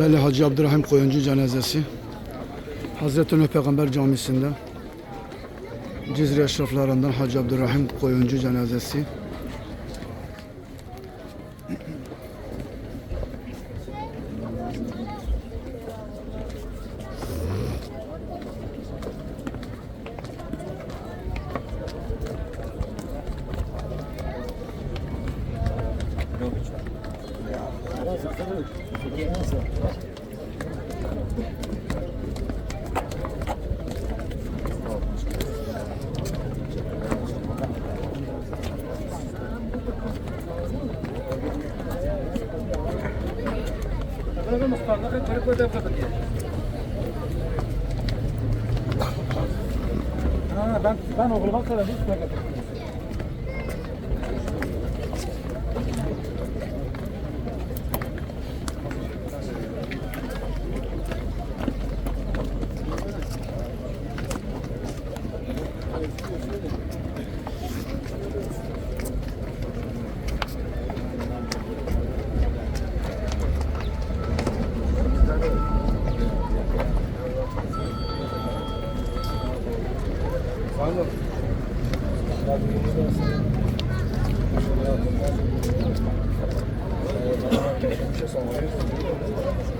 Belli Hacı Abdurrahim Koyuncu cenazesi. Hazreti Nuh Peygamber Camisi'nde Cizre eşraflarından Hacı Abdurrahim Koyuncu cenazesi. أنا بنو غلبان كذا بس Thank you.